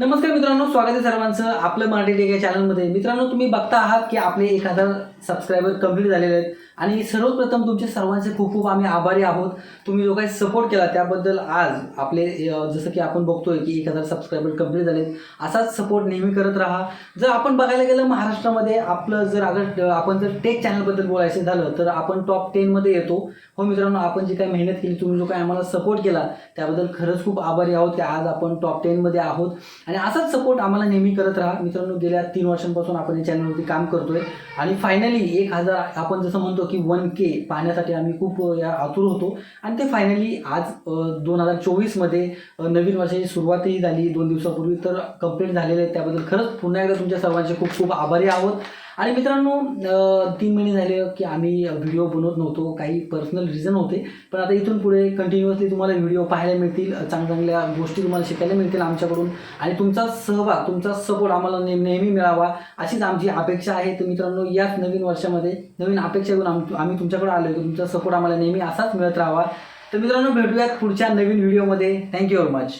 नमस्कार मित्रांनो स्वागत आहे सर्वांचं आपलं मराठी टेक चॅनलमध्ये मित्रांनो तुम्ही बघता आहात की आपले एक हजार सबस्क्रायबर कंप्लीट झालेले आहेत. आणि सर्वप्रथम तुमचे सर्वांचे खूप खूप आम्ही आभारी आहोत. तुम्ही जो काही सपोर्ट केला त्याबद्दल आज आपले जसं की आपण बघतोय की एक हजार सबस्क्रायबर कंप्लीट झालेत. असाच सपोर्ट नेहमी करत राहा. जर आपण बघायला गेलं महाराष्ट्रामध्ये आपलं जर अगर आपण जर टेक चॅनलबद्दल बोलायचं झालं तर आपण टॉप टेनमध्ये येतो. हो मित्रांनो आपण जी काही मेहनत केली तुम्ही जो काही आम्हाला सपोर्ट केला त्याबद्दल खरंच खूप आभारी आहोत की आज आपण टॉप टेनमध्ये आहोत. आणि असाच सपोर्ट आम्हाला नेहमी करत राहा. मित्रांनो गेल्या तीन वर्षांपासून आपण या चॅनलवरती काम करतोय. आणि फायनली एक हजार आपण जसं म्हणतो की वन के पाहण्यासाठी आम्ही खूप या आतुर होतो. आणि ते फायनली आज दोन हजार चोवीसमध्ये नवीन वर्षाची सुरुवातही झाली. दोन दिवसापूर्वी तर कंप्लीट झालेले आहेत. त्याबद्दल खरंच पुन्हा एकदा तुमच्या सर्वांचे खूप खूप आभारी आहोत. आणि मित्रांनो तीन महिने झाले की आम्ही व्हिडिओ बनवत नव्हतो काही पर्सनल रिझन होते. पण आता इथून पुढे कंटिन्युअसली तुम्हाला व्हिडिओ पाहायला मिळतील चांगल्या चांगल्या गोष्टी तुम्हाला शिकायला मिळतील आमच्याकडून. आणि तुमचा सहभाग तुमचा सपोर्ट आम्हाला ने नेहमी मिळावा अशीच आमची अपेक्षा आहे. तर मित्रांनो याच नवीन वर्षामध्ये नवीन अपेक्षा घेऊन आम आम्ही तुमच्याकडे आलो की तुमचा सपोर्ट आम्हाला नेहमी असाच मिळत राहावा. तर मित्रांनो भेटूयात पुढच्या नवीन व्हिडिओमध्ये. Thank you very much